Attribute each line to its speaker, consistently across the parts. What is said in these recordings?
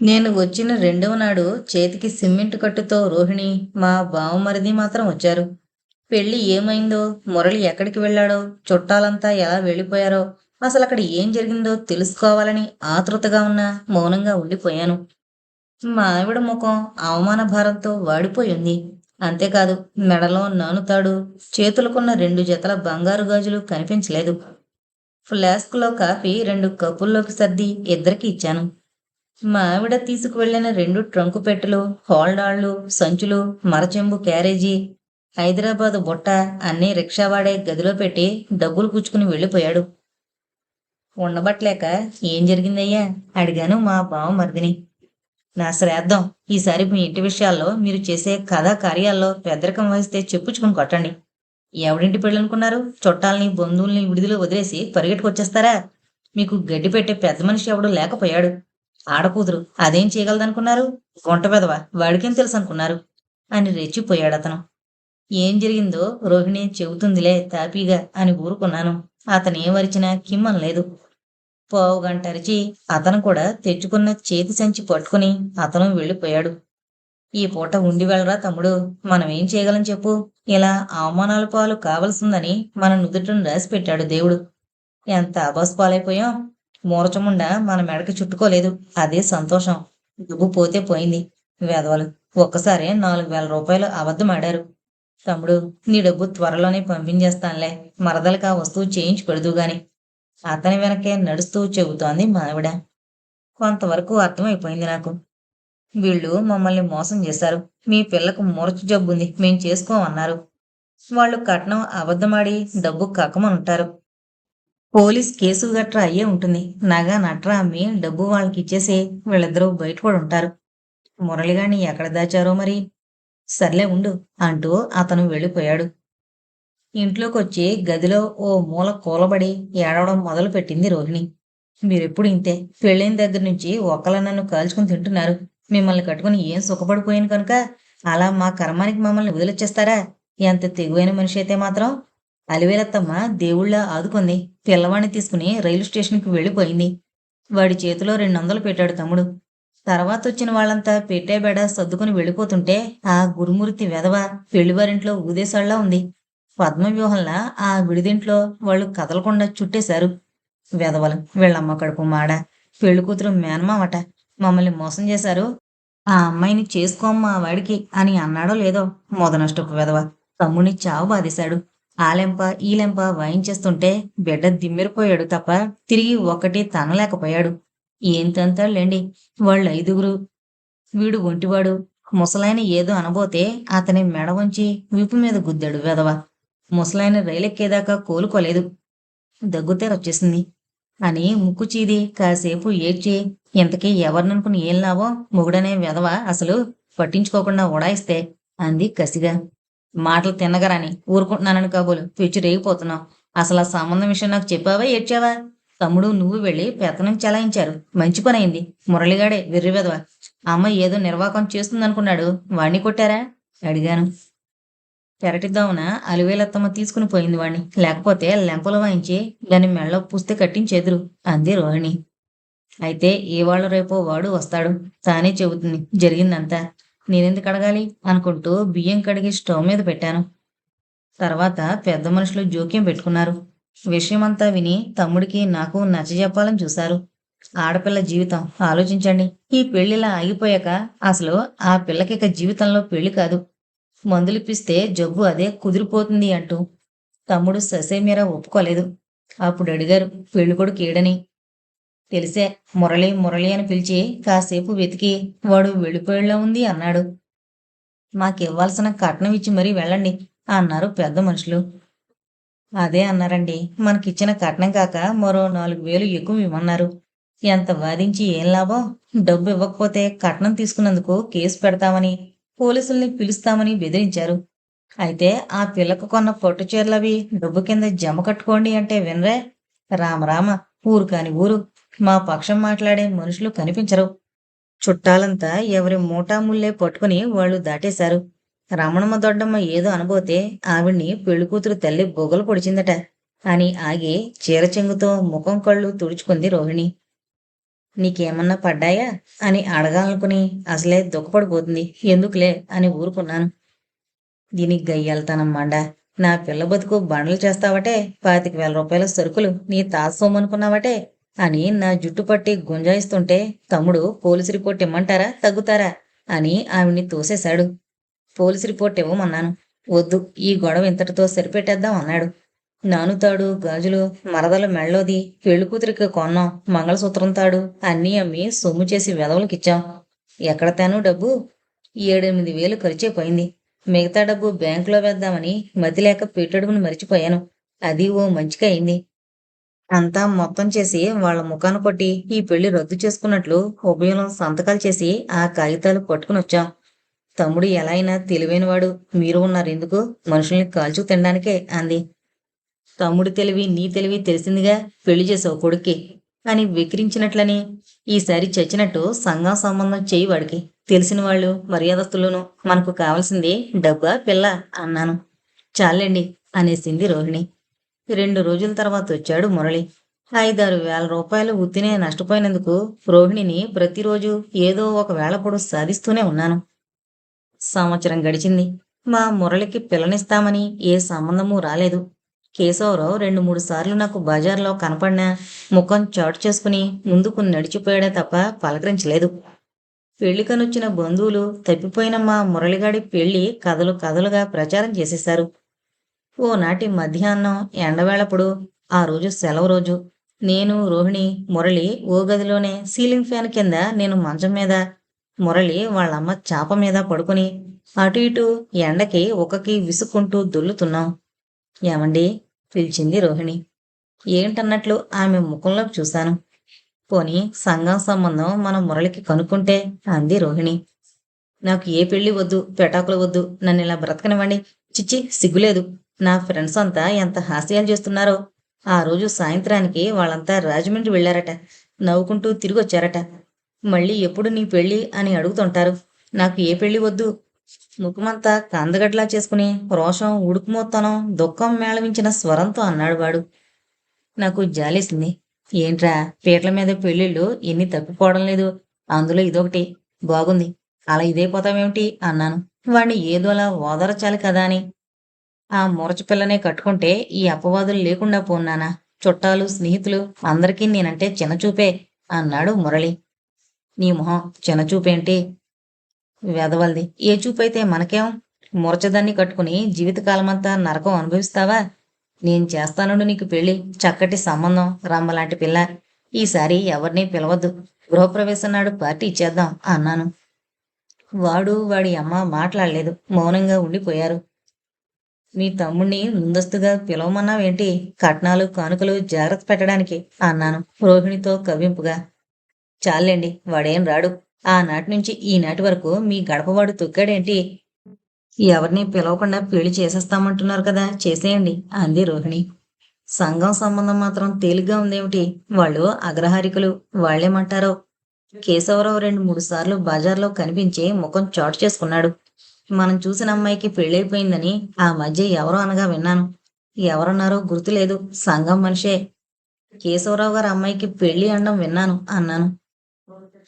Speaker 1: నేను వచ్చిన రెండవ నాడు చేతికి సిమెంట్ కట్టుతో రోహిణి మా బావమరిది మాత్రం వచ్చారు. పెళ్ళి ఏమైందో మురళి ఎక్కడికి వెళ్ళాడో చుట్టాలంతా ఎలా వెళ్ళిపోయారో అసలు అక్కడ ఏం జరిగిందో తెలుసుకోవాలని ఆతృతగా ఉన్న మౌనంగా ఉండిపోయాను. మా ఆవిడ ముఖం అవమాన భారంతో వాడిపోయింది అంతేకాదు మెడలో నానుతాడు చేతులకున్న రెండు జతల బంగారు గాజులు కనిపించలేదు. ఫ్లాస్క్లో కాఫీ రెండు కప్పుల్లోకి సర్ది ఇద్దరికి ఇచ్చాను. మా ఆవిడ తీసుకువెళ్ళిన రెండు ట్రంకు పెట్టెలు హోల్డాళ్ళు సంచులు మరచెంబు క్యారేజీ హైదరాబాదు బుట్ట అన్నీ రిక్షా వాడే గదిలో పెట్టి డబ్బులు పుచ్చుకుని వెళ్ళిపోయాడు. ఉండబట్లేక ఏం జరిగిందయ్యా? అడిగాను మా బావ మరిదిని. నా శ్రాద్ధం ఈసారి మీ ఇంటి విషయాల్లో మీరు చేసే కథా కార్యాల్లో పెద్దరికం వహిస్తే చెప్పుచ్చుకుని కొట్టండి. ఎవడింటి పెళ్ళనుకున్నారు? చుట్టాలని బంధువుల్ని విడుదల వదిలేసి పరిగెట్టుకొచ్చేస్తారా? మీకు గడ్డి పెట్టే పెద్ద మనిషి ఎవడు లేకపోయాడు. ఆడకూతురు అదేం చేయగలదనుకున్నారు? గుంట పెదవ? వాడికేం తెలుసు అనుకున్నారు అని రెచ్చిపోయాడు అతను. ఏం జరిగిందో రోహిణి చెబుతుందిలే తాపీగా అని ఊరుకున్నాను. అతను ఏమరిచినా కిమ్మం లేదు. పావు గంట అరిచి అతను కూడా తెచ్చుకున్న చేతి సంచి పట్టుకుని అతను వెళ్ళిపోయాడు. ఈ పూట ఉండి వెళ్ళరా తమ్ముడు? మనం ఏం చేయగలం చెప్పు. ఇలా అవమానాల పాలు కావలసిందని మన నుదుటను రాసి పెట్టాడు దేవుడు. ఎంత అబాస్ పాలైపోయాం మూరచముండ మన మెడకి చుట్టుకోలేదు. అదే సంతోషం. డబ్బు పోతే పోయింది. వేదవలు ఒక్కసారి నాలుగు వేల రూపాయలు అబద్ధం ఆడారు. తమ్ముడు నీ డబ్బు త్వరలోనే పంపించేస్తానులే. మరదలకి ఆ వస్తువు చేయించి పెడదు గాని. అతని వెనకే నడుస్తూ చెబుతోంది మావిడ. కొంతవరకు అర్థమైపోయింది నాకు. వీళ్ళు మమ్మల్ని మోసం చేశారు. మీ పిల్లకు మూర్చు జబ్బుంది. మేం చేసుకోమన్నారు. వాళ్ళు కట్నం అబద్ధమాడి డబ్బు కక్కమనుంటారు. పోలీస్ కేసు గట్రా అయ్యే ఉంటుంది. నగ నట్రా అమ్మి డబ్బు వాళ్ళకి ఇచ్చేసి వీళ్ళిద్దరూ బయట కూడా ఉంటారు. మురళిగాని ఎక్కడ దాచారో మరి? సర్లే ఉండు అంటూ అతను వెళ్ళిపోయాడు. ఇంట్లోకి వచ్చి గదిలో ఓ మూల కూలబడి ఏడవడం మొదలు పెట్టింది రోహిణి. మీరెప్పుడు ఇంతే? పెళ్ళైన దగ్గర నుంచి ఒకళ్ళ నన్ను కాల్చుకుని తింటున్నారు. మిమ్మల్ని కట్టుకుని ఏం సుఖపడిపోయాను కనుక? అలా మా కర్మానికి మమ్మల్ని వదిలిచ్చేస్తారా? ఎంత తెగువైన మనిషి అయితే మాత్రం అలివేలత్తమ్మ దేవుళ్ళ ఆదుకుంది. పిల్లవాడిని తీసుకుని రైలు స్టేషన్కి వెళ్ళిపోయింది. వాడి చేతిలో రెండు వందలు పెట్టాడు తమ్ముడు. తర్వాత వచ్చిన వాళ్ళంతా పెట్టే బెడ సర్దుకుని వెళ్ళిపోతుంటే ఆ గురుమూర్తి వెధవ పెళ్ళివారింట్లో ఊదేశాళ్ళా ఉంది. పద్మ వ్యూహంలా ఆ విడిదింట్లో వాళ్ళు కదలకుండా చుట్టేశారు. వెధవలు వీళ్ళమ్మ కడుపు మాడ. పెళ్ళి కూతురు మేనమావట. మమ్మల్ని మోసం చేశారు. ఆ అమ్మాయిని చేసుకోమ్మా వాడికి అని అన్నాడో లేదో మొదనష్టపు వెధవ తమ్ముని చావు బాధేశాడు. ఆలెంప ఈలెంప వాయించేస్తుంటే బిడ్డ దిమ్మెరిపోయాడు తప్ప తిరిగి ఒక్కటి తనలేకపోయాడు. ఏం తంతాళ్ళండి వాళ్ళు ఐదుగురు. వీడు ఒంటివాడు. ముసలాయన ఏదో అనబోతే అతని మెడ వంచి వీపు మీద గుద్దాడు వెధవ. ముసలాయన రైలెక్కేదాకా కోలుకోలేదు. దగ్గుతేరొచ్చేసింది అని ముక్కు చీది కాసేపు ఏడ్చి ఇంతకీ ఎవరిననుకుని ఏం లాభం? మొగుడనే వెధవ అసలు పట్టించుకోకుండా ఉడాయిస్తే అంది కసిగా. మాటలు తినగరని ఊరుకుంటున్నానని కాబోలు పిచ్చి రేగిపోతున్నావు అసలు ఆ సంబంధం విషయం నాకు చెప్పావా ఏడ్చావా? తమ్ముడు నువ్వు వెళ్ళి పెత్తనం చెలాయించారు. మంచి పని అయింది. మురళిగాడే వెర్రివెదవ? అమ్మ ఏదో నిర్వాకం చేస్తుందనుకున్నాడు. వాణ్ణి కొట్టారా? అడిగాను. పెరటిద్దామున అలివేలత్తమ్మ తీసుకుని పోయింది వాణ్ణి. లేకపోతే లెంపలు వాయించి దాని మెళ్ళ పుస్తే కట్టించేదురు అంది రోహిణి. అయితే ఏ రేపో వాడు వస్తాడు. తానే చెబుతుంది. జరిగిందంతా. నేనెందుకు అడగాలి? అనుకుంటూ బియ్యం కడిగి స్టవ్ మీద పెట్టాను. తర్వాత పెద్ద మనుషులు జోక్యం పెట్టుకున్నారు. విషయమంతా విని తమ్ముడికి నాకు నచ్చజెప్పాలని చూశారు. ఆడపిల్ల జీవితం ఆలోచించండి. ఈ పెళ్ళిలా ఆగిపోయాక అసలు ఆ పిల్లకిక జీవితంలో పెళ్ళి కాదు. మందులిప్పిస్తే జబ్బు అదే కుదిరిపోతుంది అంటూ తమ్ముడు ససేమీరా ఒప్పుకోలేదు. అప్పుడు అడిగారు పెళ్ళి కొడుకు ఏడని? తెలిసే మురళి మురళి అని పిలిచి కాసేపు వెతికి వాడు వెళ్ళిపోయేలా ఉంది అన్నాడు. మాకివ్వాల్సిన కట్నం ఇచ్చి మరీ వెళ్ళండి అన్నారు పెద్ద మనుషులు. అదే అన్నారండి. మనకిచ్చిన కట్నం కాక మరో నాలుగు వేలు ఎక్కువ ఇవ్వమన్నారు. ఎంత వాదించి ఏం లాభం? డబ్బు ఇవ్వకపోతే కట్నం తీసుకున్నందుకు కేసు పెడతామని పోలీసుల్ని పిలుస్తామని బెదిరించారు. అయితే ఆ పిల్లకు కొన్న పట్టు చీరలవి డబ్బు కింద జమ కట్టుకోండి అంటే వినరే. రామరామ ఊరు కాని ఊరు. మా పక్షం మాట్లాడే మనుషులు కనిపించరు. చుట్టాలంతా ఎవరి మూటాముల్లే పట్టుకుని వాళ్ళు దాటేశారు. రమణమ్మ దొడ్డమ్మ ఏదో అనబోతే ఆవిడ్ని పెళ్ళికూతురు తల్లి బొగలు పొడిచిందట. అని ఆగి చీర చెంగుతో ముఖం కళ్ళు తుడుచుకుంది రోహిణి. నీకేమన్నా పడ్డాయా? అని అడగాలనుకుని అసలే దుఃఖపడిపోతుంది. ఎందుకులే? అని ఊరుకున్నాను. దీనికి గయ్యాలతనం మండ. నా పిల్ల బతుకు బండలు చేస్తావటే? పాతిక వేల రూపాయల సరుకులు నీ తాసోమనుకున్నావటే అని నా జుట్టు పట్టి గుంజాయిస్తుంటే తమ్ముడు పోలీసు రిపోర్ట్ ఇమ్మంటారా తగ్గుతారా అని ఆవిడ్ని తోసేశాడు. పోలీసు రిపోర్ట్ ఇవ్వమన్నాను. వద్దు ఈ గొడవ ఇంతటితో సరిపెట్టేద్దాం అన్నాడు. నానుతాడు గాజులు మరదల మెళ్ళోది పెళ్ళి కూతురికి కొన్నాం మంగళసూత్రం తాడు అన్నీ అమ్మి సొమ్ము చేసి వెదవులకిచ్చాం ఎక్కడ తేను డబ్బు? ఏడెనిమిది వేలు ఖర్చైపోయింది మిగతా డబ్బు బ్యాంకులో వేద్దామని మతి లేక పెట్టడుగుని మరిచిపోయాను. అది ఓ మంచిగా అయింది. అంతా మొత్తం చేసి వాళ్ళ ముఖాన్ని కొట్టి ఈ పెళ్ళి రద్దు చేసుకున్నట్లు ఉభయం సంతకాలు చేసి ఆ కాగితాలు పట్టుకుని వచ్చాం. తమ్ముడు ఎలా అయినా తెలివైనవాడు. మీరు ఉన్నారు ఎందుకు? మనుషుల్ని కాల్చు తినడానికే అంది. తమ్ముడి తెలివి నీ తెలివి తెలిసిందిగా పెళ్ళి చేసావు కొడుక్కి. అని వికిరించినట్లని ఈసారి చచ్చినట్టు సంఘం సంబంధం చేయి వాడికి. తెలిసిన వాళ్ళు మర్యాదస్తులను మనకు కావాల్సింది డబ్బా పిల్ల అన్నాను. చాలండి అనేసింది రోహిణి. రెండు రోజుల తర్వాత వచ్చాడు మురళి. ఐదారు వేల రూపాయలు ఉత్తినే నష్టపోయినందుకు రోహిణిని ప్రతిరోజు ఏదో ఒక వేళ పొడు సాధిస్తూనే ఉన్నాను. సంవత్సరం గడిచింది. మా మురళికి పిల్లనిస్తామని ఏ సంబంధమూ రాలేదు. కేశవరావు రెండు మూడు సార్లు నాకు బజార్లో కనపడినా ముఖం చాటు చేసుకుని ముందుకు నడిచిపోయాడే తప్ప పలకరించలేదు. పెళ్ళికనొచ్చిన బంధువులు తప్పిపోయిన మా మురళిగాడి పెళ్ళి కథలు కథలుగా ప్రచారం చేసేశారు. ఓనాటి మధ్యాహ్నం ఎండవేళప్పుడు ఆ రోజు సెలవు రోజు. నేను రోహిణి మురళి ఓ గదిలోనే సీలింగ్ ఫ్యాన్ కింద నేను మంచం మీద. మురళి వాళ్ళమ్మ చాప మీద పడుకుని అటు ఇటు ఎండకి ఒకకి విసుక్కుంటూ దొల్లుతున్నాం. ఏమండి? పిలిచింది రోహిణి. ఏంటన్నట్లు ఆమె ముఖంలోకి చూశాను. పోని సంఘం సంబంధం మన మురళికి కనుక్కుంటే అంది రోహిణి. నాకు ఏ పెళ్ళి వద్దు పెటాకులు వద్దు నన్ను ఇలా బ్రతకనివ్వండి. చిచ్చి సిగ్గులేదు. నా ఫ్రెండ్స్ అంతా ఎంత హాస్యాలు చేస్తున్నారో. ఆ రోజు సాయంత్రానికి వాళ్ళంతా రాజమండ్రి వెళ్ళారట. నవ్వుకుంటూ తిరిగి వచ్చారట మళ్ళీ ఎప్పుడు నీ పెళ్ళి అని అడుగుతుంటారు. నాకు ఏ పెళ్ళి వద్దు. ముఖమంతా కందగడ్లా చేసుకుని రోషం ఉడుకుమోత్తనం దుఃఖం మేళవించిన స్వరంతో అన్నాడు వాడు. నాకు జాలేసింది. ఏంట్రా పీటల మీద పెళ్ళిళ్ళు ఎన్ని తప్పిపోవడం లేదు. అందులో ఇదొకటి. బాగుంది. అలా ఇదైపోతావేమిటి? అన్నాను. వాణ్ణి ఏదోలా ఓదరచాలి కదా అని. ఆ మురచ పిల్లనే కట్టుకుంటే ఈ అపవాదులు లేకుండా పోన్నానా చుట్టాలు స్నేహితులు అందరికీ నేనంటే చిన్నచూపే అన్నాడు మురళి. నీ మొహం చిన్నచూపేంటి వెదవల్ది ఏ చూపైతే మనకేం? మురచదాన్ని కట్టుకుని జీవితకాలమంతా నరకం అనుభవిస్తావా? నేను చేస్తానుండు నీకు పెళ్ళి చక్కటి సంబంధం రమ్మలాంటి పిల్ల. ఈసారి ఎవరిని పిలవద్దు. గృహప్రవేశం నాడు పార్టీ ఇచ్చేద్దాం అన్నాను. వాడు వాడి అమ్మ మాట్లాడలేదు. మౌనంగా ఉండిపోయారు. మీ తమ్ముణ్ణి ముందస్తుగా పిలవమన్నావేంటి? కట్నాలు కానుకలు జాగ్రత్త పెట్టడానికి అన్నాను రోహిణితో కవ్వింపుగా. చాలండి వాడేం రాడు. ఆనాటి నుంచి ఈనాటి వరకు మీ గడపవాడు తొక్కాడేంటి? ఎవరిని పిలవకుండా పెళ్ళి చేసేస్తామంటున్నారు కదా చేసేయండి అంది రోహిణి. సంఘం సంబంధం మాత్రం తేలిగ్గా ఉందేమిటి? వాళ్ళు అగ్రహారికులు వాళ్ళేమంటారో? కేశవరావు రెండు మూడు సార్లు బజార్లో కనిపించి ముఖం చాటు చేసుకున్నాడు. మనం చూసిన అమ్మాయికి పెళ్ళైపోయిందని ఆ మధ్య ఎవరో అనగా విన్నాను. ఎవరన్నారో గుర్తులేదు. సంఘం మనిషే. కేశవరావు గారు అమ్మాయికి పెళ్ళి అనడం విన్నాను అన్నాను.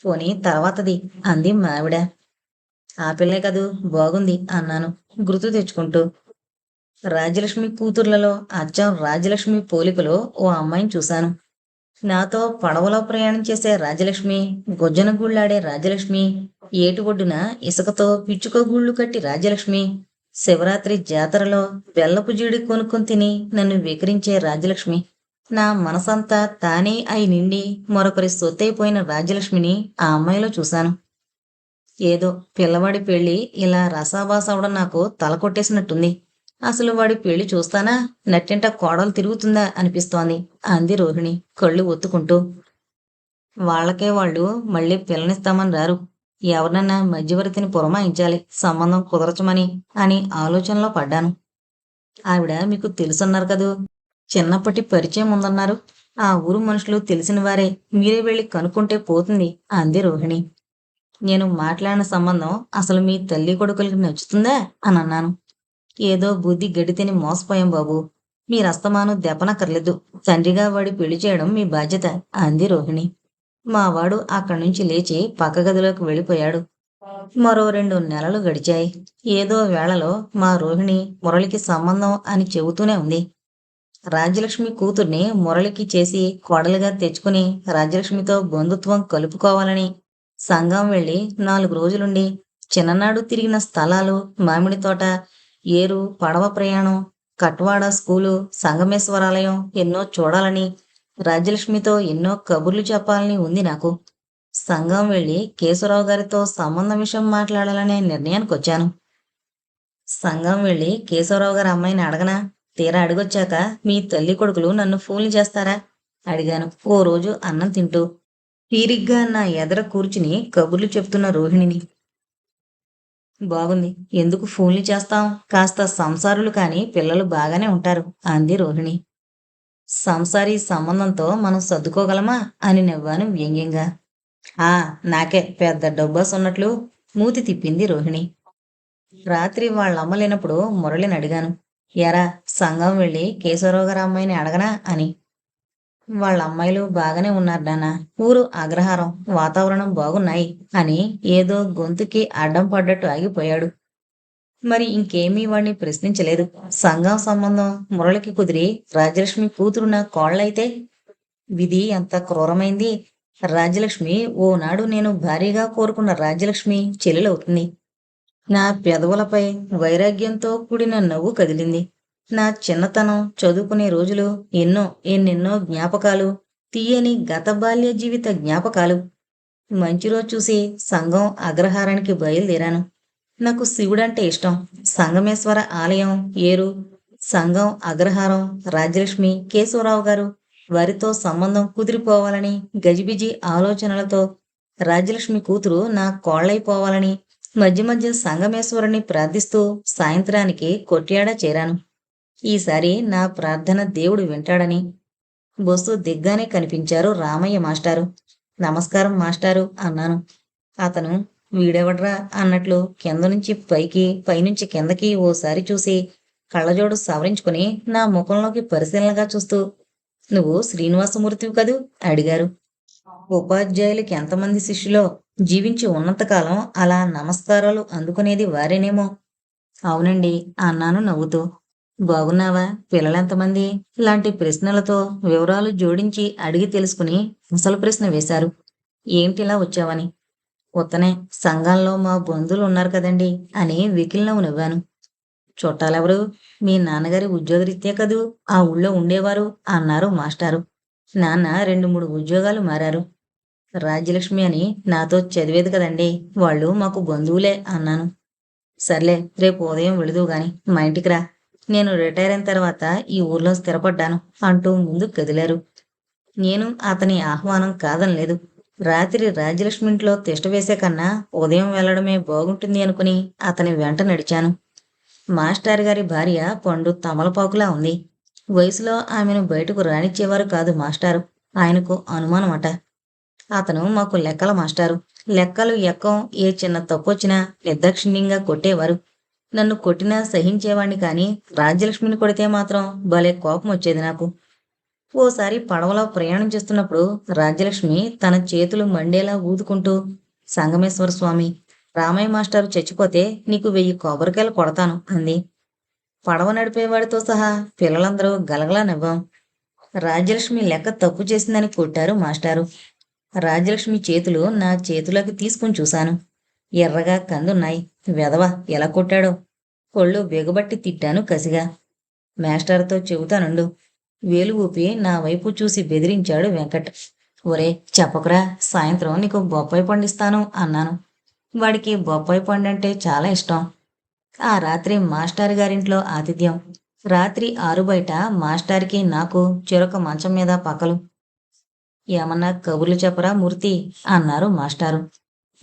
Speaker 1: పోనీ తర్వాతది అంది మావిడ. ఆ పిల్లే కదూ బాగుంది అన్నాను గుర్తు తెచ్చుకుంటూ. రాజలక్ష్మి కూతుర్లలో అచ్చం రాజలక్ష్మి పోలికలో ఓ అమ్మాయిని చూశాను. నాతో పడవలో ప్రయాణం చేసే రాజలక్ష్మి గొజ్జన గుళ్ళాడే రాజలక్ష్మి ఏటి ఒడ్డున ఇసుకతో పిచ్చుక గుళ్ళు కట్టి రాజలక్ష్మి శివరాత్రి జాతరలో బెల్లపు జీడి కొనుక్కొని తిని నన్ను వికరించే రాజలక్ష్మి. నా మనసంతా తానే అయి నిండి మరొకరి సొత్తైపోయిన రాజలక్ష్మిని ఆ అమ్మాయిలో చూశాను. ఏదో పిల్లవాడి పెళ్ళి ఇలా రసాబాస్ అవడం నాకు తల కొట్టేసినట్టుంది. అసలు వాడి పెళ్ళి చూస్తానా? నట్టింట కోడలు తిరుగుతుందా? అనిపిస్తోంది అంది రోహిణి కళ్ళు ఒత్తుకుంటూ. వాళ్ళకే వాళ్ళు మళ్ళీ పిల్లనిస్తామని రారు. ఎవరినన్నా మధ్యవర్తిని పురమాయించాలి సంబంధం కుదరచమని అని ఆలోచనలో పడ్డాను. ఆవిడ మీకు తెలుసున్నారు కదూ? చిన్నప్పటి పరిచయం ఉందన్నారు. ఆ ఊరు మనుషులు తెలిసిన వారే మీరే వెళ్ళి కనుక్కుంటే పోతుంది అంది రోహిణి. నేను మాట్లాడిన సంబంధం అసలు మీ తల్లి కొడుకులకి నచ్చుతుందా అని అన్నాను. ఏదో బుద్ధి గడితిని మోసపోయాం బాబు. మీరస్తమాను దెపనక్కర్లేదు తండ్రిగా వాడి పెళ్ళి చేయడం మీ బాధ్యత అంది రోహిణి. మావాడు అక్కడి నుంచి లేచి పక్క గదిలోకి వెళ్ళిపోయాడు. మరో రెండు నెలలు గడిచాయి. ఏదో వేళలో మా రోహిణి మురళికి సంబంధం అని చెబుతూనే ఉంది. రాజ్యలక్ష్మి కూతుర్ని మురళికి చేసి కోడలుగా తెచ్చుకుని రాజ్యలక్ష్మితో బంధుత్వం కలుపుకోవాలని సంఘం వెళ్ళి నాలుగు రోజులుండి చిన్ననాడు తిరిగిన స్థలాలు మామిడి తోట ఏరు పడవ ప్రయాణం కట్వాడ స్కూలు సంగమేశ్వరాలయం ఎన్నో చూడాలని రాజ్యలక్ష్మితో ఎన్నో కబుర్లు చెప్పాలని ఉంది నాకు. సంఘం వెళ్ళి కేశవరావు గారితో సంబంధం విషయం మాట్లాడాలనే నిర్ణయానికి వచ్చాను. సంఘం వెళ్ళి కేశవరావు గారి అమ్మాయిని అడగనా? తీరా అడిగొచ్చాక మీ తల్లి కొడుకులు నన్ను ఫోన్లు చేస్తారా? అడిగాను. ఓ రోజు అన్నం తింటూ. తీరిగ్గా నా ఎదర కూర్చుని కబుర్లు చెప్తున్న రోహిణిని. బాగుంది. ఎందుకు ఫోన్లు చేస్తాం? కాస్త సంసారులు కానీ పిల్లలు బాగానే ఉంటారు అంది రోహిణి. సంసారి సంబంధంతో మనం సర్దుకోగలమా అని నవ్వాను వ్యంగ్యంగా. ఆ నాకే పెద్ద డబ్బాస్ ఉన్నట్లు మూతి తిప్పింది రోహిణి. రాత్రి వాళ్ళమ్మ లేనప్పుడు మురళిని అడిగాను. ఎరా సంఘం వెళ్ళి కేశవరావు గారి అమ్మాయిని అడగనా అని. వాళ్ళ అమ్మాయిలు బాగానే ఉన్నారు నాన్న. ఊరు అగ్రహారం వాతావరణం బాగున్నాయి అని ఏదో గొంతుకి అడ్డం పడ్డట్టు ఆగిపోయాడు. మరి ఇంకేమీ వాడిని ప్రశ్నించలేదు. సంఘం సంబంధం మురళికి కుదిరి రాజలక్ష్మి కూతురు నా కోళ్ళైతే విధి ఎంత క్రూరమైంది. రాజ్యలక్ష్మి ఓనాడు నేను భారీగా కోరుకున్న రాజ్యలక్ష్మి చెల్లెలవుతుంది నా పెదవులపై వైరాగ్యంతో కూడిన నవ్వు కదిలింది. నా చిన్నతనం చదువుకునే రోజులు ఎన్నో ఎన్నెన్నో జ్ఞాపకాలు తీయని గత బాల్య జీవిత జ్ఞాపకాలు. మంచి రోజు చూసి సంఘం అగ్రహారానికి బయలుదేరాను. నాకు శివుడంటే ఇష్టం. సంగమేశ్వర ఆలయం ఏరు సంఘం అగ్రహారం రాజ్యలక్ష్మి కేశవరావు గారు వారితో సంబంధం కుదిరిపోవాలని గజిబిజి ఆలోచనలతో రాజ్యలక్ష్మి కూతురు నా కోళ్ళైపోవాలని మధ్య మధ్య సంగమేశ్వరుని ప్రార్థిస్తూ సాయంత్రానికి కొట్యాడ చేరాను. ఈసారి నా ప్రార్థన దేవుడు వింటాడని బొస్సు దిగ్గానే కనిపించారు రామయ్య మాస్టారు. నమస్కారం మాస్టారు అన్నాను. అతను వీడెవడ్రా అన్నట్లు కింద నుంచి పైకి పైనుంచి కిందకి ఓసారి చూసి కళ్ళజోడు సవరించుకుని నా ముఖంలోకి పరిశీలనగా చూస్తూ నువ్వు శ్రీనివాసమూర్తివి కదూ? అడిగారు. ఉపాధ్యాయులకి ఎంతమంది శిష్యులో జీవించి ఉన్నంతకాలం అలా నమస్కారాలు అందుకునేది వారేనేమో. అవునండి అన్నాను నవ్వుతూ. బాగున్నావా? పిల్లలెంతమంది లాంటి ప్రశ్నలతో వివరాలు జోడించి అడిగి తెలుసుకుని అసలు ప్రశ్న వేశారు. ఏంటిలా వచ్చావని? ఉత్తనే సంఘంలో మా బంధువులు ఉన్నారు కదండి అని వికిలినవ్వు నవ్వాను. చుట్టాలెవరు? మీ నాన్నగారి ఉద్యోగరీత్యా కదూ? ఆ ఊళ్ళో ఉండేవారు? అన్నారు మాస్టారు. నాన్న రెండు మూడు ఉద్యోగాలు మారారు. రాజ్యలక్ష్మి అని నాతో చదివేది కదండి వాళ్ళు మాకు బంధువులే అన్నాను. సర్లే రేపు ఉదయం వెళుదు గాని మా ఇంటికి రా. నేను రిటైర్ అయిన తర్వాత ఈ ఊర్లో స్థిరపడ్డాను అంటూ ముందు కదిలారు. నేను అతని ఆహ్వానం కాదనలేదు. రాత్రి రాజ్యలక్ష్మి ఇంట్లో తిష్ట వేసే కన్నా ఉదయం వెళ్ళడమే బాగుంటుంది అనుకుని అతని వెంట నడిచాను. మాస్టర్ గారి భార్య పండు తమలపాకులా ఉంది. వయసులో ఆమెను బయటకు రానిచ్చేవారు కాదు మాస్టారు. ఆయనకు అనుమానమట. అతను మాకు లెక్కల మాస్టారు. లెక్కలు ఎక్కం ఏ చిన్న తప్పొచ్చినా నిర్దాక్షిణ్యంగా కొట్టేవారు. నన్ను కొట్టినా సహించేవాణ్ణి కానీ రాజ్యలక్ష్మిని కొడితే మాత్రం భలే కోపం వచ్చేది నాకు. ఓసారి పడవలో ప్రయాణం చేస్తున్నప్పుడు రాజ్యలక్ష్మి తన చేతులు మండేలా ఊదుకుంటూ సంగమేశ్వర స్వామి రామయ్య మాస్టారు చచ్చిపోతే నీకు వెయ్యి కొబ్బరికాయలు కొడతాను అంది. పడవ నడిపేవాడితో సహా పిల్లలందరూ గలగలా నవ్వాం. రాజ్యలక్ష్మి లెక్క తప్పు చేసిందని కొట్టారు మాస్టారు. రాజ్యలక్ష్మి చేతులు నా చేతులోకి తీసుకుని చూశాను. ఎర్రగా కందున్నాయి. వెధవ ఎలా కొట్టాడో? కొళ్ళు బిగబట్టి తిట్టాను కసిగా. మాస్టర్తో చెబుతానుండు. వేలు ఊపి నా వైపు చూసి బెదిరించాడు వెంకట్. ఒరే చెప్పకురా సాయంత్రం నీకు బొప్పాయి పండిస్తాను అన్నాను. వాడికి బొప్పాయి పండు అంటే చాలా ఇష్టం. ఆ రాత్రి మాస్టర్ గారింట్లో ఆతిథ్యం. రాత్రి ఆరు బయట మాస్టర్కి నాకు చెరొక మంచం మీద పక్కలు. ఏమన్నా కబుర్లు చెప్పరా మూర్తి అన్నారు మాస్టారు.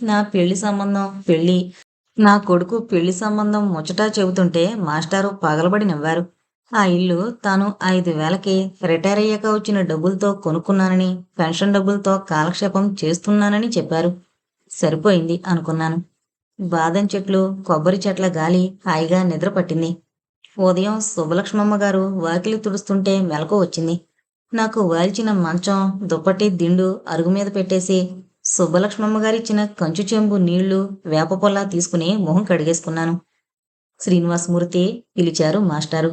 Speaker 1: నా పెళ్ళి సంబంధం పెళ్ళి. నా కొడుకు పెళ్ళి సంబంధం ముచ్చటా చెబుతుంటే మాస్టారు పగలబడి నవ్వారు. ఆ ఇల్లు తాను ఐదు వేలకి రిటైర్ అయ్యాక వచ్చిన డబ్బులతో కొనుక్కున్నానని పెన్షన్ డబ్బులతో కాలక్షేపం చేస్తున్నానని చెప్పారు. సరిపోయింది అనుకున్నాను. బాదం చెట్లు కొబ్బరి చెట్ల గాలి హాయిగా నిద్ర పట్టింది ఉదయం శుభలక్ష్మమ్మ గారు వాకిలి తుడుస్తుంటే మెలకు వచ్చింది. నాకు వాల్చిన మంచం దుప్పటి దిండు అరుగు మీద పెట్టేసి సుబ్బలక్ష్మమ్మ గారిచ్చిన కంచు చెంబు నీళ్ళు వేప పొల్ల తీసుకుని మొహం కడిగేసుకున్నాను. శ్రీనివాసమూర్తి పిలిచారు మాస్టారు.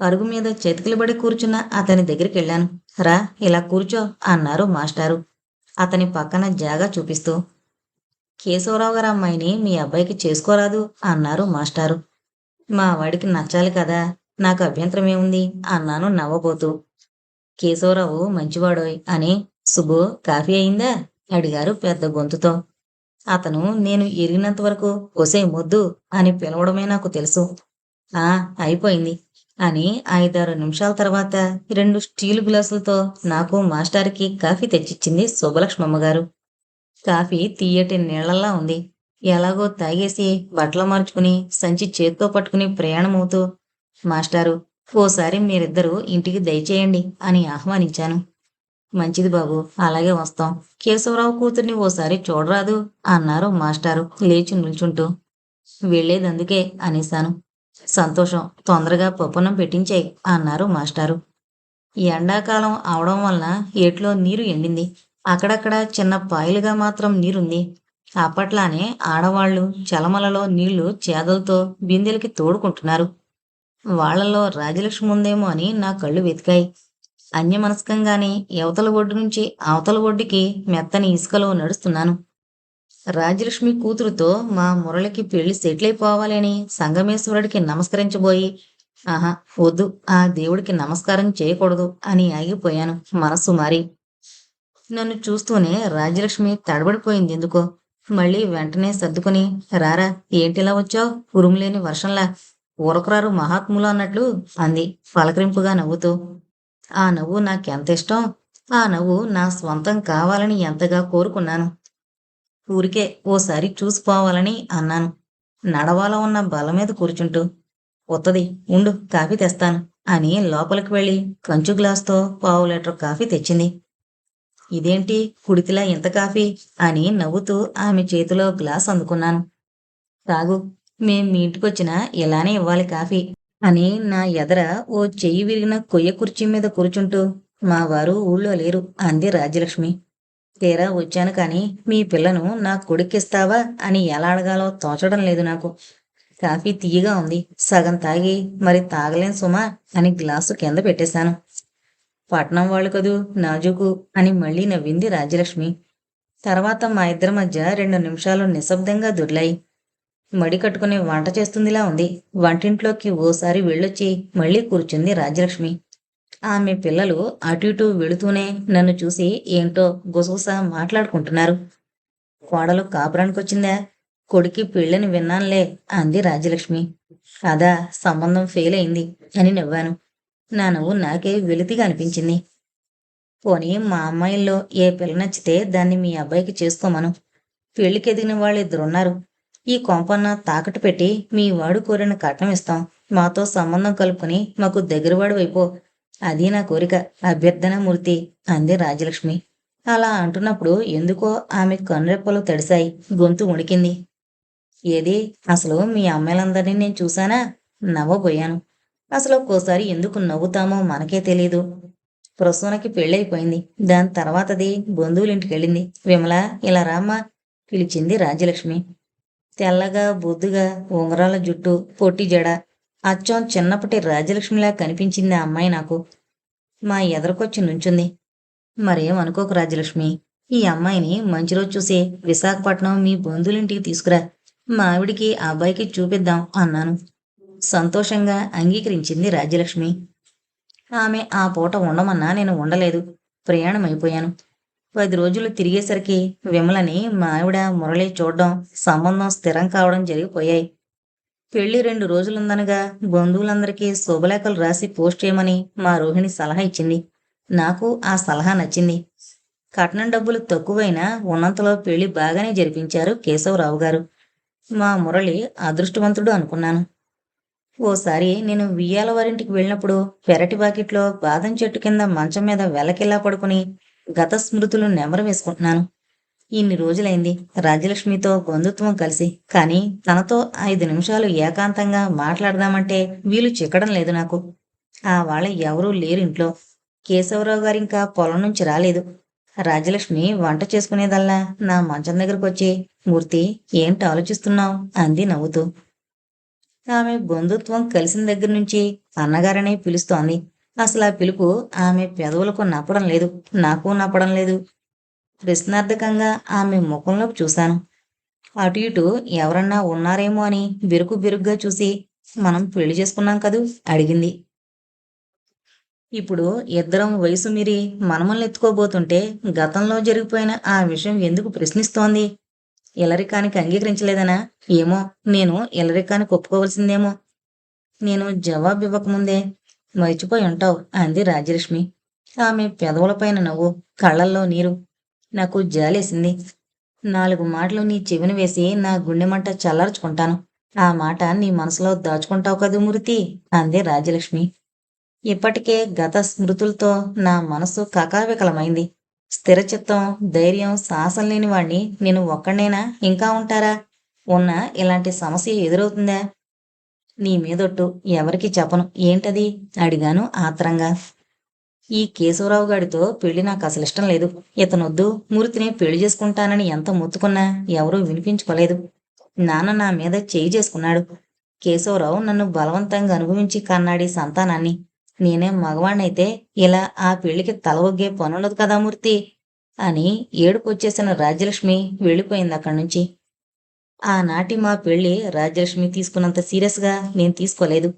Speaker 1: అరుగు మీద చేతికిలబడి కూర్చున్న అతని దగ్గరికి వెళ్ళాను. రా ఇలా కూర్చో అన్నారు మాస్టారు. అతని పక్కన జాగా చూపిస్తూ కేశవరావు గారు అమ్మాయిని మీ అబ్బాయికి చేసుకోరాదు అన్నారు మాస్టారు. మా వాడికి నచ్చాలి కదా నాకు అభ్యంతరం ఏముంది అన్నాను నవ్వబోతూ. కేశవరావు మంచివాడోయ్ అని సుబ్బు కాఫీ అయిందా? అడిగారు పెద్ద గొంతుతో. అతను నేను ఎరిగినంత వరకు ఒసే మొద్దు అని పిలవడమే నాకు తెలుసు. ఆ అయిపోయింది. అని ఐదారు నిమిషాల తర్వాత రెండు స్టీల్ గ్లాసులతో నాకు మాస్టార్కి కాఫీ తెచ్చిచ్చింది శుభలక్ష్మమ్మ గారు. కాఫీ తీయటి నీళ్ళలా ఉంది. ఎలాగో తాగేసి బట్టలు మార్చుకుని సంచి చేత్తో పట్టుకుని ప్రయాణమవుతూ మాస్టారు ఓసారి మీరిద్దరూ ఇంటికి దయచేయండి అని ఆహ్వానించాను. మంచిది బాబు అలాగే వస్తాం. కేశవరావు కూతుర్ని ఓసారి చూడరాదు అన్నారు మాస్టారు లేచి నిల్చుంటూ. వెళ్ళేది అందుకే అనేశాను. సంతోషం. తొందరగా పప్పునం పెట్టించాయి అన్నారు మాస్టారు. ఎండాకాలం అవడం వలన ఏట్లో నీరు ఎండింది. అక్కడక్కడ చిన్న పాయలుగా మాత్రం నీరుంది. అప్పట్లానే ఆడవాళ్ళు చలమలలో నీళ్ళు చేదలతో బిందెలకి తోడుకుంటున్నారు. వాళ్ళలో రాజలక్ష్మి ఉందేమో అని నా కళ్ళు వెతికాయి. అన్యమనస్కంగానే యువతల ఒడ్డు నుంచి అవతల ఒడ్డుకి మెత్తని ఇసుకలో నడుస్తున్నాను. రాజలక్ష్మి కూతురుతో మా మురళికి పెళ్ళి సెటిల్ అయిపోవాలని సంగమేశ్వరుడికి నమస్కరించబోయి ఆహా వద్దు ఆ దేవుడికి నమస్కారం చేయకూడదు అని ఆగిపోయాను మనస్సు మారి. నన్ను చూస్తూనే రాజలక్ష్మి తడబడిపోయింది ఎందుకో. మళ్ళీ వెంటనే సర్దుకుని రారా ఏంటిలా వచ్చావు? ఉరుములేని వర్షంలా. ఊరకురారు మహాత్ములు అన్నట్లు అంది పలకరింపుగా నవ్వుతూ. ఆ నవ్వు నాకెంత ఇష్టం? ఆ నవ్వు నా స్వంతం కావాలని ఎంతగా కోరుకున్నాను. ఊరికే ఓసారి చూసిపోవాలని అన్నాను. నడవాల ఉన్న బల మీద కూర్చుంటూ ఉత్తది ఉండు కాఫీ తెస్తాను అని లోపలికి వెళ్ళి కంచు గ్లాస్తో పావు లీటర్ కాఫీ తెచ్చింది. ఇదేంటి కుడితిలా ఇంత కాఫీ? అని నవ్వుతూ ఆమె చేతిలో గ్లాస్ అందుకున్నాను. రాగు మేం మీ ఇంటికొచ్చిన ఇలానే ఇవ్వాలి కాఫీ అని నా ఎదర ఓ చెయ్యి విరిగిన కొయ్య కుర్చీ మీద కూర్చుంటూ మా వారు ఊళ్ళో లేరు అంది రాజ్యలక్ష్మి. తీరా వచ్చాను కానీ మీ పిల్లను నా కొడుక్కిస్తావా అని ఎలా అడగాలో తోచడం లేదు నాకు. కాఫీ తీయగా ఉంది. సగం తాగి మరి తాగలేను సుమా అని గ్లాసు కింద పెట్టేశాను. పట్నం వాళ్ళు కదూ నాజుకు అని మళ్ళీ నవ్వింది రాజ్యలక్ష్మి. తర్వాత మా ఇద్దరి మధ్య రెండు నిమిషాలు నిశ్శబ్దంగా దొర్లాయి. మడి కట్టుకుని వంట చేస్తుందిలా ఉంది. వంటింట్లోకి ఓసారి వెళ్ళొచ్చి మళ్ళీ కూర్చుంది రాజ్యలక్ష్మి. ఆమె పిల్లలు అటు ఇటు వెళుతూనే నన్ను చూసి ఏంటో గుసగుస మాట్లాడుకుంటున్నారు. కోడలు కాపురానికి వచ్చిందా కొడుకి పెళ్ళని విన్నానులే అంది రాజ్యలక్ష్మి. అదా సంబంధం ఫెయిల్ అయింది అని నవ్వాను. నా నవ్వు నాకే వెలితిగా అనిపించింది. పోనీ మా అమ్మాయిల్లో ఏ పిల్ల నచ్చితే దాన్ని మీ అబ్బాయికి చేసుకోమను. పెళ్ళికి ఎదిగిన వాళ్ళు ఇద్దరున్నారు ఈ కొంపన్న తాకట్టు పెట్టి మీ వాడు కోరిన కట్నం ఇస్తాం. మాతో సంబంధం కలుపుకుని మాకు దగ్గరవాడు వైపో అది నా కోరిక. అభ్యర్థన మూర్తి అంది రాజలక్ష్మి. అలా అంటున్నప్పుడు ఎందుకో ఆమె కన్నురెప్పలు తడిశాయి. గొంతు ఉణికింది ఏది? అసలు మీ అమ్మాయిలందరినీ నేను చూశానా? నవ్వబోయాను. అసలు ఒక్కోసారి ఎందుకు నవ్వుతామో మనకే తెలియదు ప్రసూనకి పెళ్ళైపోయింది. దాని తర్వాతది బంధువులింటికి వెళ్ళింది విమల ఇలా రామ్మా పిలిచింది రాజ్యలక్ష్మి తెల్లగా బొద్దుగా ఉంగరాల జుట్టు పొట్టి జడ అచ్చం చిన్నప్పటి రాజలక్ష్మిలా కనిపించింది ఆ అమ్మాయి నాకు. మా ఎదరకొచ్చి నుంచుంది. మరేం అనుకోక రాజలక్ష్మి. ఈ అమ్మాయిని మంచి రోజు చూసి విశాఖపట్నం మీ బంధువులింటికి తీసుకురా. మా ఆవిడికి ఆ అబ్బాయికి చూపిద్దాం అన్నాను. సంతోషంగా అంగీకరించింది రాజ్యలక్ష్మి ఆమె ఆ పూట ఉండమన్నా నేను ఉండలేదు. ప్రయాణం అయిపోయాను పది రోజులు తిరిగేసరికి విమలని మా ఆవిడ మురళి చూడడం సంబంధం స్థిరం కావడం జరిగిపోయాయి. పెళ్ళి రెండు రోజులుందనగా బంధువులందరికీ శుభలేఖలు రాసి పోస్ట్ చేయమని మా రోహిణి సలహా ఇచ్చింది. నాకు ఆ సలహా నచ్చింది. కట్నం డబ్బులు తక్కువైనా ఉన్నంతలో పెళ్ళి బాగానే జరిపించారు కేశవరావు గారు. మా మురళి అదృష్టవంతుడు అనుకున్నాను. ఓసారి నేను వియ్యాల వారింటికి వెళ్ళినప్పుడు పెరటి బాకెట్లో బాదం చెట్టు కింద మంచం మీద వెలకిల్లా పడుకుని గత స్మృతులు నెమరు వేసుకుంటున్నాను. ఇన్ని రోజులైంది. రాజ్యలక్ష్మితో బంధుత్వం కలిసి. కానీ తనతో ఐదు నిమిషాలు ఏకాంతంగా మాట్లాడదామంటే వీలు చిక్కడం లేదు నాకు. ఆ వాళ్ళ ఎవరూ లేరు ఇంట్లో. కేశవరావు గారు ఇంకా పొలం నుంచి రాలేదు. రాజ్యలక్ష్మి వంట చేసుకునేదల్లా నా మంచం దగ్గరకు వచ్చి మూర్తి ఏంటి ఆలోచిస్తున్నావు? అంది నవ్వుతూ. ఆమె బంధుత్వం కలిసిన దగ్గర నుంచి అన్నగారనే పిలుస్తోంది. అసలు ఆ పిలుపు ఆమె పెదవులకు నప్పడం లేదు. నాకు నప్పడం లేదు. ప్రశ్నార్థకంగా ఆమె ముఖంలోకి చూశాను. అటు ఇటు ఎవరన్నా ఉన్నారేమో అని బిరుకు బిరుగ్గా చూసి మనం పెళ్ళి చేసుకున్నాం కదూ? అడిగింది. ఇప్పుడు ఇద్దరం వయసు మీరి మనమల్ని ఎత్తుకోబోతుంటే గతంలో జరిగిపోయిన ఆ విషయం ఎందుకు ప్రశ్నిస్తోంది? ఇలరికానికి అంగీకరించలేదనా? ఏమో నేను ఇలరికానికి ఒప్పుకోవలసిందేమో. నేను జవాబు ఇవ్వకముందే మర్చిపోయి ఉంటావు అంది రాజ్యలక్ష్మి ఆమె పెదవులపైన నవ్వు కళ్ళల్లో నీరు. నాకు జాలేసింది. నాలుగు మాటలు నీ చెవిన వేసి నా గుండె మంట చల్లార్చుకుంటాను. ఆ మాట నీ మనసులో దాచుకుంటావు కదూ మృతి అంది రాజ్యలక్ష్మి ఇప్పటికే గత స్మృతులతో నా మనసు కకావికలమైంది. స్థిరచిత్తం ధైర్యం సాహసం లేని వాణ్ణి నేను ఒక్కడైనా ఇంకా ఉంటారా? ఉన్న ఇలాంటి సమస్య ఎదురవుతుందా? నీ మీదొట్టు ఎవరికి చెప్పను. ఏంటది? అడిగాను ఆత్రంగా. ఈ కేశవరావు గాడితో పెళ్ళి నాకు అసలు ఇష్టం లేదు. ఇతనొద్దు మూర్తిని పెళ్ళి చేసుకుంటానని ఎంత మొత్తుకున్నా ఎవరూ వినిపించుకోలేదు. నాన్న నా మీద చేయి చేసుకున్నాడు. కేశవరావు నన్ను బలవంతంగా అనుభవించి కన్నాడి సంతానాన్ని. నేనే మగవాణ్ణైతే ఇలా ఆ పెళ్ళికి తలవొగ్గే పనుండదు కదా మూర్తి అని ఏడుపొచ్చేసిన రాజ్యలక్ష్మి వెళ్ళిపోయింది అక్కడి నుంచి. ఆనాటి మా పెళ్ళి రాజ్యలక్ష్మి తీసుకున్నంత సీరియస్గా నేను తీసుకోలేదు.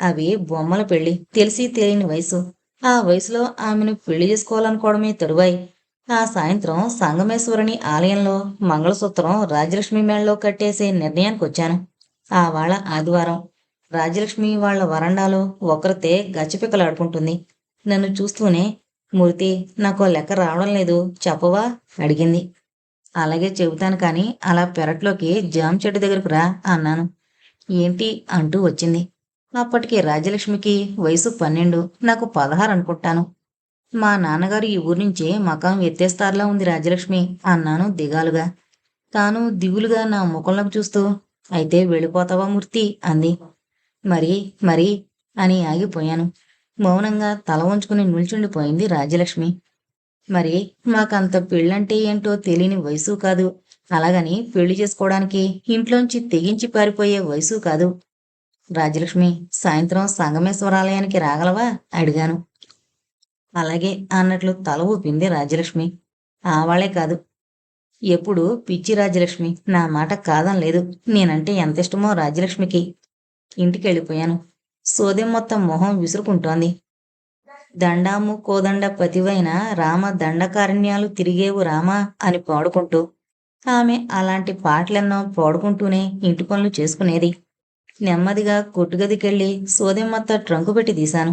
Speaker 1: అవి బొమ్మల పెళ్ళి తెలిసి తెలియని వయసు ఆ వయసులో ఆమెను పెళ్ళి చేసుకోవాలనుకోవడమే తరువాయి. ఆ సాయంత్రం సంగమేశ్వరుని ఆలయంలో మంగళసూత్రం రాజలక్ష్మి మేళలో కట్టేసే నిర్ణయానికి వచ్చాను ఆ వాళ్ళ ఆదివారం. రాజలక్ష్మి వాళ్ళ వరండాలో ఒకరితే గచ్చిపిక్కలాడుకుంటుంది నన్ను చూస్తూనే మూర్తి నాకు లెక్క రావడం లేదు. చెప్పవా? అడిగింది. అలాగే చెబుతాను కానీ అలా పెరట్లోకి జామ చెట్టు దగ్గరకు రా అన్నాను. ఏంటి? అంటూ వచ్చింది. అప్పటికి రాజలక్ష్మికి వయసు పన్నెండు నాకు పదహారు అనుకుంటాను. మా నాన్నగారు ఈ ఊరి నుంచే మకాం ఎత్తేస్తారులా ఉంది రాజలక్ష్మి అన్నాను దిగాలుగా. తాను దిగులుగా నా ముఖంలోకి చూస్తూ అయితే వెళ్ళిపోతావా మూర్తి? అంది. మరి మరి అని ఆగిపోయాను. మౌనంగా తల వంచుకుని నిల్చుండిపోయింది రాజలక్ష్మి. మరి మాకంత పెళ్ళంటే ఏంటో తెలియని వయసు కాదు. అలాగని పెళ్ళి చేసుకోవడానికి ఇంట్లోంచి తెగించి పారిపోయే వయసు కాదు. రాజలక్ష్మి సాయంత్రం సంగమేశ్వరాలయానికి రాగలవా? అడిగాను. అలాగే అన్నట్లు తల ఊపింది రాజలక్ష్మి. ఆవాళ్ళే కాదు. ఎప్పుడు పిచ్చి రాజలక్ష్మి నా మాట కాదం లేదు. నేనంటే ఎంత ఇష్టమో రాజలక్ష్మికి. ఇంటికి వెళ్ళిపోయాను సోదెం మొత్తం మొహం విసురుకుంటోంది. దండాము కోదండ పతివైన రామ దండకారణ్యాలు తిరిగేవు రామా అని పాడుకుంటూ ఆమె అలాంటి పాటలెన్నో పాడుకుంటూనే ఇంటి పనులు చేసుకునేది. నెమ్మదిగా కొట్టుగదికెళ్ళి సోదెమ్మత్త ట్రంకు పెట్టి తీశాను.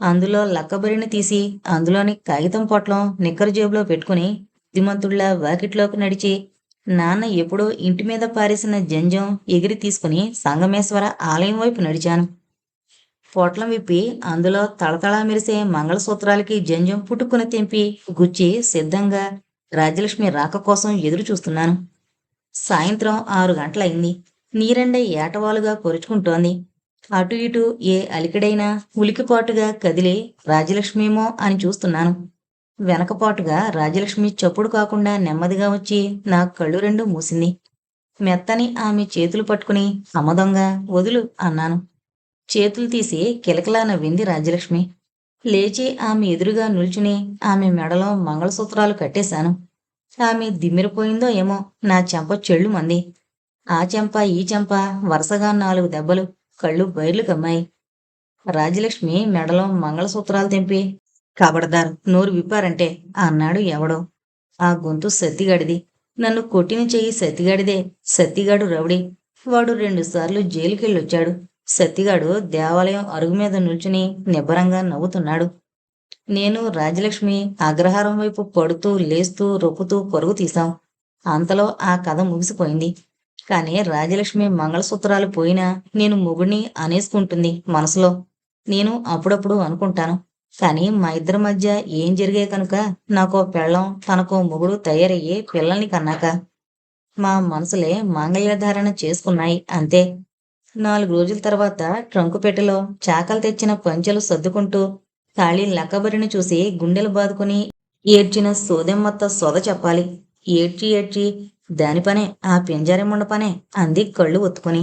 Speaker 1: అందులో లక్కబరిని తీసి అందులోని కాగితం పొట్లం నిక్కరు జేబులో పెట్టుకుని బుద్ధిమంతుళ్ళా వాకిట్లోకి నడిచి నాన్న ఎప్పుడో ఇంటి మీద పారేసిన జంజం ఎగిరి తీసుకుని సంగమేశ్వర ఆలయం వైపు నడిచాను. పొట్లం విప్పి అందులో తళతళా మెరిసే మంగళసూత్రాలకి జంజం పుట్టుకుని తెంపి గుచ్చి సిద్ధంగా రాజలక్ష్మి రాక కోసం ఎదురు చూస్తున్నాను సాయంత్రం ఆరు గంటలైంది నీరెండై ఏటవాలుగా కొరుచుకుంటోంది. అటు ఇటు ఏ అలికిడైనా ఉలికిపాటుగా కదిలి రాజలక్ష్మేమో అని చూస్తున్నాను. వెనకపాటుగా రాజలక్ష్మి చప్పుడు కాకుండా నెమ్మదిగా వచ్చి నా కళ్ళు రెండు మూసింది. మెత్తని ఆమె చేతులు పట్టుకుని అమ్మదొంగ వదులు అన్నాను. చేతులు తీసి కిలకిలా నవ్వింది రాజ్యలక్ష్మి లేచి ఆమె ఎదురుగా నిల్చుని ఆమె మెడలో మంగళసూత్రాలు కట్టేశాను. ఆమె దిమ్మిరిపోయిందో ఏమో నా చెంప చెళ్ళు మంది. ఆ చెంప ఈ చెంప వరుసగా నాలుగు దెబ్బలు కళ్ళు బయర్లు కమ్మాయి. రాజలక్ష్మి మెడలో మంగళసూత్రాలు తెంపి కబడదారు నోరు విప్పారంటే అన్నాడు ఎవడో. ఆ గొంతు సత్తిగాడిది నన్ను కొట్టిన చెయ్యి సత్తిగాడిదే సత్తిగాడు రౌడీ. వాడు రెండుసార్లు జైలుకెళ్ళొచ్చాడు. సత్తిగాడు దేవాలయం అరుగు మీద నిల్చుని నిబ్బరంగా నవ్వుతున్నాడు. నేను రాజలక్ష్మి అగ్రహారం వైపు పడుతూ లేస్తూ రొప్పుతూ పరుగు తీశాం. అంతలో ఆ కథ ముగిసిపోయింది. కానీ రాజలక్ష్మి మంగళసూత్రాలు పోయినా నేను మొగుడిని అనేసుకుంటుంది మనసులో. నేను అప్పుడప్పుడు అనుకుంటాను. కానీ మా ఇద్దరి మధ్య ఏం జరిగే కనుక నాకో పెళ్ళం తనకో మొగుడు తయారయ్యి పిల్లల్ని కన్నాక. మా మనసులే మాంగళ్యధారణ చేసుకున్నాయి అంతే. నాలుగు రోజుల తర్వాత ట్రంకు పెట్టెలో చాకలు తెచ్చిన పంచెలు సర్దుకుంటూ ఖాళీ లక్కబరిని చూసి గుండెలు బాదుకుని ఏడ్చిన సోదెమ్మత్త సొద చెప్పాలి. ఏడ్చి ఏడ్చి దాని పనే ఆ పింజారెమ్మండ పనే. అంది కళ్ళు ఒత్తుకుని.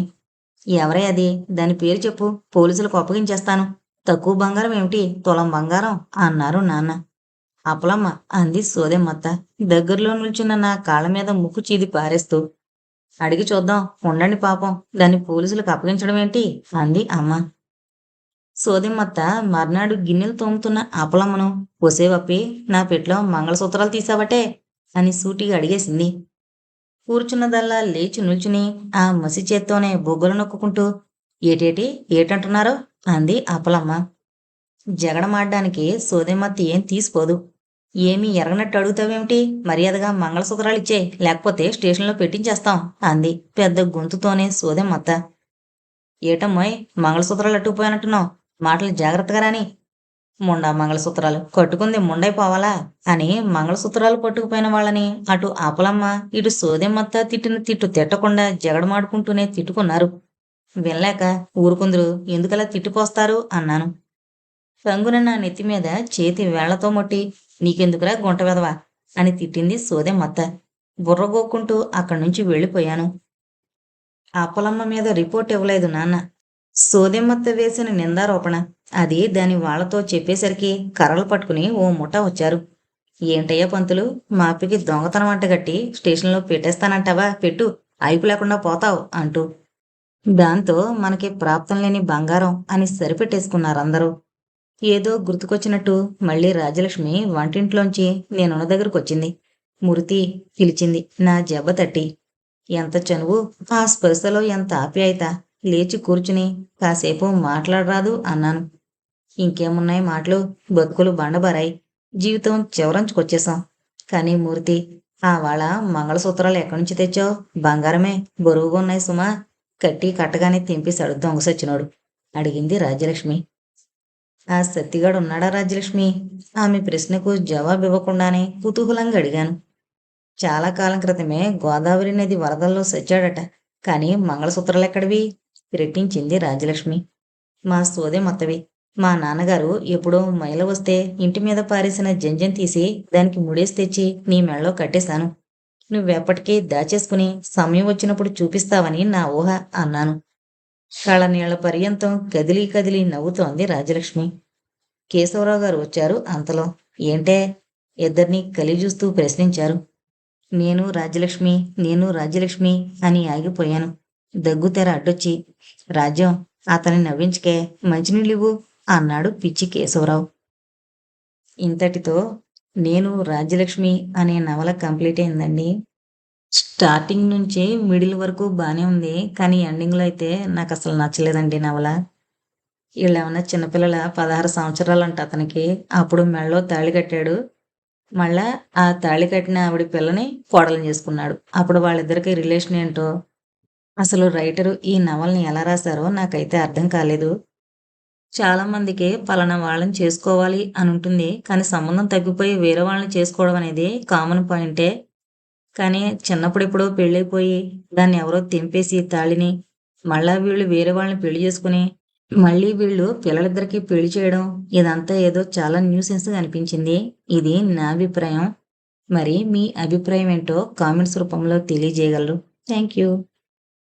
Speaker 1: ఎవరే అది? దాని పేరు చెప్పు. పోలీసులకు అప్పగించేస్తాను. తక్కువ బంగారం ఏమిటి? తులం బంగారం అన్నారు నాన్న. అప్పలమ్మ అంది సోదెమ్మత్త. దగ్గరలో నిల్చున్న నా కాళ్ళ మీద ముక్కు చీది పారేస్తూ. అడిగి చూద్దాం. ఉండండి పాపం. దాన్ని పోలీసులకు అప్పగించడం ఏంటి? అంది అమ్మ. సోదెమ్మత్త మర్నాడు గిన్నెలు తోముతున్న అప్పలమ్మను ఒసేవప్పి నా పెట్లో మంగళసూత్రాలు తీసావటే అని సూటిగా అడిగేసింది. కూర్చున్నదల్లా లేచి నిల్చుని ఆ మసి చేత్తోనే బొగ్గులు నొక్కుంటూ ఏటేటి? ఏటంటున్నారో? అంది అప్పలమ్మ. జగడమాడడానికి సోదేమత్తి ఏం తీసిపోదు ఏమీ ఎరగనట్టు అడుగుతావేమిటి? మర్యాదగా మంగళసూత్రాలు ఇచ్చే లేకపోతే స్టేషన్లో పెట్టించేస్తాం అంది పెద్ద గొంతుతోనే సోదెమ్మత్త ఏటమ్మాయ్ మంగళసూత్రాలు అట్టుకుపోయినట్టున్నావు. మాటలు జాగ్రత్తగా రాని. ముండా మంగళసూత్రాలు కట్టుకుంది ముండైపోవాలా అని మంగళసూత్రాలు పట్టుకుపోయిన వాళ్ళని అటు ఆపలమ్మ ఇటు సోదెమ్మత్త తిట్టిన తిట్టు తిట్టకుండా జగడమాడుకుంటూనే తిట్టుకున్నారు. వినలేక ఊరుకుందరు ఎందుకలా తిట్టిపోస్తారు అన్నాను. రంగున నా నెత్తి మీద చేతి వేళ్ళతో మొట్టి నీకెందుకురా గుంట వెదవా అని తిట్టింది సోదెమ్మత్త. బుర్రగోక్కుంటూ అక్కడి నుంచి వెళ్ళిపోయాను. అప్పలమ్మ మీద రిపోర్ట్ ఇవ్వలేదు నాన్న. సోదెమ్మత్త వేసిన నిందారోపణ అది దాని వాళ్ళతో చెప్పేసరికి కర్రలు పట్టుకుని ఓ ముఠ వచ్చారు. ఏంటయ్యా పంతులు మాపికి దొంగతనం అంటగట్టి స్టేషన్లో పెట్టేస్తానంటావా? పెట్టు అయిపు లేకుండా పోతావు అంటూ. దాంతో మనకి ప్రాప్తం లేని బంగారం అని సరిపెట్టేసుకున్నారందరూ. ఏదో గుర్తుకొచ్చినట్టు మళ్ళీ రాజలక్ష్మి వంటింట్లోంచి నేనున్న దగ్గరకు వచ్చింది మురితి పిలిచింది నా జబ్బ తట్టి. ఎంత చనువు ఆ స్పర్శలో ఎంత ఆప్యాయత లేచి కూర్చుని కాసేపు మాట్లాడరాదు అన్నాను. ఇంకేమున్నాయి మాటలు? బతుకులు బండబారాయి. జీవితం చివరంచుకొచ్చేసాం కానీ మూర్తి ఆ వాళ్ళ మంగళసూత్రాలు ఎక్కడి నుంచి తెచ్చావు? బంగారమే. బరువుగా ఉన్నాయి సుమా. కట్టి కట్టగానే తెంపేశాడు దొంగసచ్చినోడు అడిగింది రాజ్యలక్ష్మి. ఆ సత్తిగాడు ఉన్నాడా రాజ్యలక్ష్మి? ఆమె ప్రశ్నకు జవాబు ఇవ్వకుండానే కుతూహలంగా అడిగాను. చాలా కాలం క్రితమే గోదావరి నది వరదల్లో సచ్చాడట. కానీ మంగళసూత్రాలు ఎక్కడివి? రెట్టించింది రాజ్యలక్ష్మి. మా సోదే మొత్తవి. మా నాన్నగారు ఎప్పుడో మైల వస్తే ఇంటి మీద పారేసిన జంజం తీసి దానికి ముడేసి తెచ్చి నీ మెళ్ళలో కట్టేశాను. నువ్వెప్పటికీ దాచేసుకుని సమయం వచ్చినప్పుడు చూపిస్తావని నా ఊహ అన్నాను. కళ్ళనీళ్ళ పర్యంతం కదిలి కదిలి నవ్వుతోంది రాజలక్ష్మి. కేశవరావు గారు వచ్చారు అంతలో. ఏంటే? ఇద్దరిని కలి చూస్తూ ప్రశ్నించారు. నేను రాజ్యలక్ష్మి నేను రాజ్యలక్ష్మి అని ఆగిపోయాను. దగ్గుతెర అడ్డొచ్చి రాజ్యం అతని నవ్వించకే మంచినీళ్ళు అన్నాడు పిచ్చి కేశవరావు. ఇంతటితో నేను రాజ్యలక్ష్మి అనే నవల కంప్లీట్ అయిందండి. స్టార్టింగ్ నుంచి మిడిల్ వరకు బాగానే ఉంది కానీ ఎండింగ్లో అయితే నాకు అసలు నచ్చలేదండి నవల. వీళ్ళు ఏమన్నా చిన్నపిల్లల పదహారు సంవత్సరాలు అంట అతనికి అప్పుడు మెళ్ళలో తాళి కట్టాడు. మళ్ళా ఆ తాళి కట్టిన ఆవిడ పిల్లని కోడలు చేసుకున్నాడు. అప్పుడు వాళ్ళిద్దరికి రిలేషన్ ఏంటో అసలు రైటరు ఈ నవల్ని ఎలా రాశారో నాకైతే అర్థం కాలేదు. చాలామందికి పలానా వాళ్ళని చేసుకోవాలి అని ఉంటుంది కానీ సంబంధం తగ్గిపోయి వేరే వాళ్ళని చేసుకోవడం అనేది కామన్ పాయింటే కానీ చిన్నప్పుడు ఎప్పుడో పెళ్ళైపోయి దాన్ని ఎవరో తెంపేసి తాళిని మళ్ళా వీళ్ళు వేరే వాళ్ళని పెళ్ళి చేసుకుని మళ్ళీ వీళ్ళు పిల్లలిద్దరికి పెళ్ళి చేయడం ఇదంతా ఏదో చాలా న్యూసెన్స్ అనిపించింది. ఇది నా అభిప్రాయం. మరి మీ అభిప్రాయం ఏంటో కామెంట్స్ రూపంలో తెలియజేయగలరు. Thank you